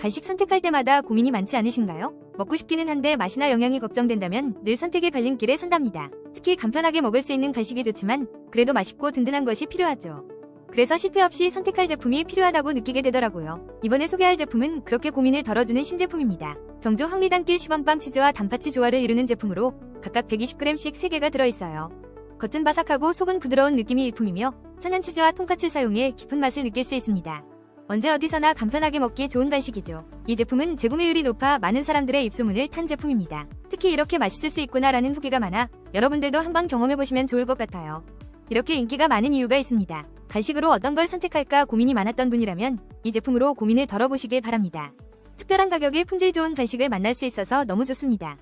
간식 선택할 때마다 고민이 많지 않으신가요? 먹고 싶기는 한데 맛이나 영양이 걱정된다면 늘 선택의 갈림길에 선답니다. 특히 간편하게 먹을 수 있는 간식이 좋지만 그래도 맛있고 든든한 것이 필요하죠. 그래서 실패 없이 선택할 제품이 필요하다고 느끼게 되더라고요. 이번에 소개할 제품은 그렇게 고민을 덜어주는 신제품입니다. 경주 황리단길 시범빵 치즈와 단팥치 조화를 이루는 제품으로 각각 120g씩 3개가 들어있어요. 겉은 바삭하고 속은 부드러운 느낌이 일품이며 천연치즈와 통카츠를 사용해 깊은 맛을 느낄 수 있습니다. 언제 어디서나 간편하게 먹기 좋은 간식이죠. 이 제품은 재구매율이 높아 많은 사람들의 입소문을 탄 제품입니다. 특히 이렇게 맛있을 수 있구나라는 후기가 많아 여러분들도 한번 경험해보시면 좋을 것 같아요. 이렇게 인기가 많은 이유가 있습니다. 간식으로 어떤 걸 선택할까 고민이 많았던 분이라면 이 제품으로 고민을 덜어보시길 바랍니다. 특별한 가격에 품질 좋은 간식을 만날 수 있어서 너무 좋습니다.